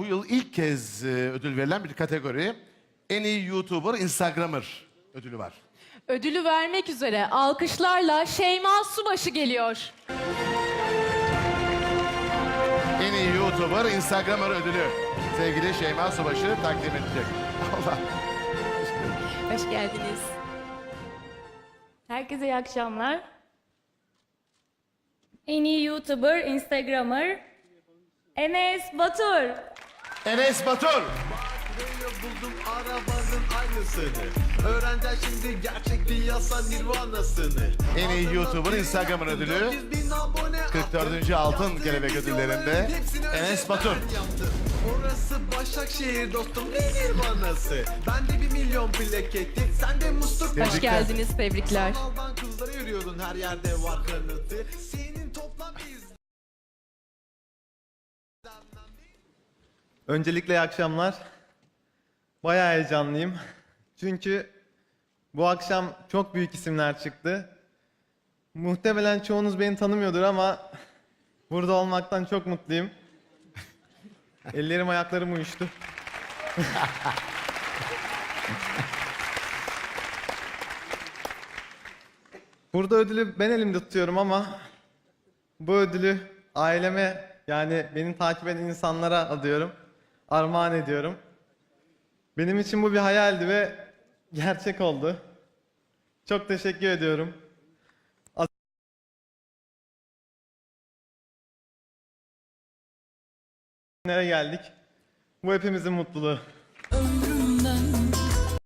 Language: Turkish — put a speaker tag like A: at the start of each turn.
A: bu yıl ilk kez e, ödül verilen bir kategori. En iyi YouTuber, Instagramer ödülü var.
B: Ödülü vermek üzere alkışlarla Şeyma Subaşı geliyor.
A: En iyi YouTuber, Instagramer ödülü. Sevgili Şeyma Subaşı takdim edecek. Allah.
B: Hoş geldiniz.
C: Herkese iyi akşamlar. En iyi YouTuber, Instagramer Enes Batur.
A: Enes Batur.
D: Buldum arabanın aynısını Öğreneceğim şimdi gerçek piyasa nirvanasını
A: En iyi YouTuber, Instagramer ödülü.
D: 400 bin abone
A: 44.
D: attım.
A: Altın Kelebek ödüllerinde Enes Batur.
D: Orası Başakşehir dostum ne nirvanası Bende bir milyon plaketi Sende musluk
B: Hoş
A: Tebrikler.
B: geldiniz, tebrikler.
D: Sanaldan kızlara yürüyordun her yerde var kanıtı Senin toplam iz
E: Öncelikle iyi akşamlar. Bayağı heyecanlıyım. Çünkü bu akşam çok büyük isimler çıktı. Muhtemelen çoğunuz beni tanımıyordur ama burada olmaktan çok mutluyum. Ellerim ayaklarım uyuştu. Burada ödülü ben elimde tutuyorum ama bu ödülü aileme yani beni takip eden insanlara adıyorum. Armağan ediyorum. Benim için bu bir hayaldi ve gerçek oldu. Çok teşekkür ediyorum. Nereye geldik? Bu hepimizin mutluluğu.